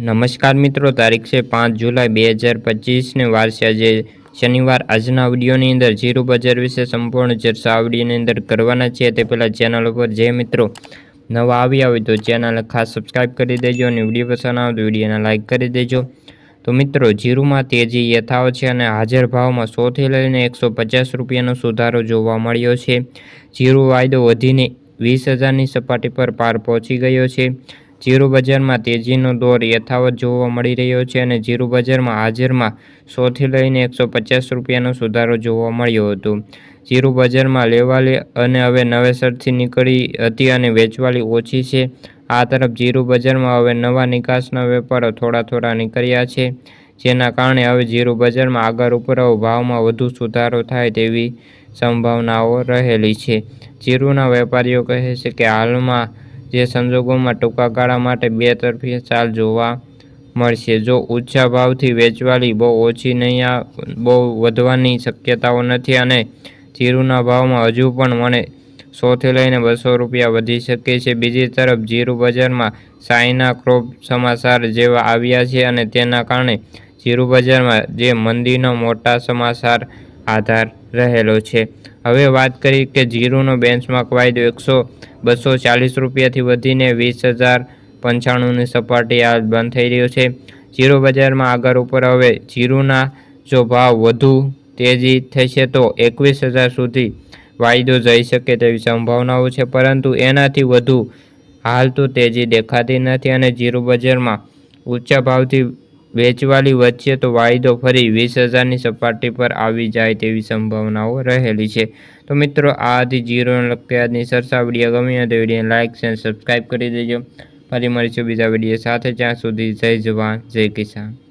નમસ્કાર મિત્રો, તારીખ છે પાંચ જુલાઈ બે હજાર પચીસને વાર છે આજે શનિવાર. આજના વિડીયોની અંદર જીરું બજાર વિશે સંપૂર્ણ ચર્ચા આ વિડીયોની અંદર કરવાના છીએ. તે પહેલાં ચેનલ ઉપર જે મિત્રો નવા આવ્યા હોય તો ચેનલ ખાસ સબસ્ક્રાઈબ કરી દેજો અને વીડિયો પસંદ આવે તો વિડીયોને લાઇક કરી દેજો. તો મિત્રો જીરુમાં તેજી યથાવત છે અને હાજર ભાવમાં સોથી લઈને એકસો પચાસ રૂપિયાનો સુધારો જોવા મળ્યો છે. જીરું વાયદો વધીને વીસ હજારની સપાટી પર પાર પહોંચી ગયો છે. જીરું બજારમાં તેજીનો દોર યથાવત જોવા મળી રહ્યો છે અને જીરું બજારમાં હાજરમાં સોથી લઈને એકસો પચાસ રૂપિયાનો સુધારો જોવા મળ્યો હતો. જીરું બજારમાં લેવાલી અને હવે નવેસરથી નીકળી હતી અને વેચવાલી ઓછી છે. આ તરફ જીરું બજારમાં હવે નવા નિકાસના વેપારો થોડા થોડા નીકળ્યા છે, જેના કારણે હવે જીરું બજારમાં આગળ ઉપરાવ ભાવમાં વધુ સુધારો થાય તેવી સંભાવનાઓ રહેલી છે. જીરુના વેપારીઓ કહે છે કે હાલમાં જે સંજોગોમાં ટૂંકા ગાળા માટે બે તરફી ચાલ જોવા મળશે. જો ઊંચા ભાવથી વેચવાલી બહુ ઓછી નહીં આ, બહુ વધવાની શક્યતાઓ નથી અને જીરુના ભાવમાં હજુ પણ મને સોથી લઈને બસો રૂપિયા વધી શકે છે. બીજી તરફ જીરું બજારમાં સાયના ક્રોપ સમાચાર જેવા આવ્યા છે અને તેના કારણે જીરું બજારમાં જે મંદીનો મોટા સમાચાર આધાર રહેલો છે. હવે વાત કરી કે જીરુનો બેન્ચમાર્ક વાયદો એકસો બસો ચાલીસ રૂપિયાથી વધીને વીસ હજાર પંચાણુંની સપાટી આ બંધ થઈ રહ્યો છે. જીરો બજારમાં આગળ ઉપર હવે જીરુના જો ભાવ વધુ તેજી થશે તો એકવીસ હજાર સુધી વાયદો જઈ શકે તેવી સંભાવનાઓ છે, પરંતુ એનાથી વધુ હાલ તો તેજી દેખાતી નથી અને જીરુ બજારમાં ઊંચા ભાવથી વેચવાલી વચ્ચે તો વાયદો ફરી વીસ હજારની સપાટી પર આવી જાય તેવી સંભાવનાઓ રહેલી છે. તો મિત્રો, આ હતી જીરોને લગતી આજની સરસા વીડિયો. ગમી તો વિડીયોને લાઇક અને સબસ્ક્રાઈબ કરી દેજો. ફરી મળીશું બીજા વીડિયો સાથે. જ્યાં સુધી જય જવાન, જય કિસાન.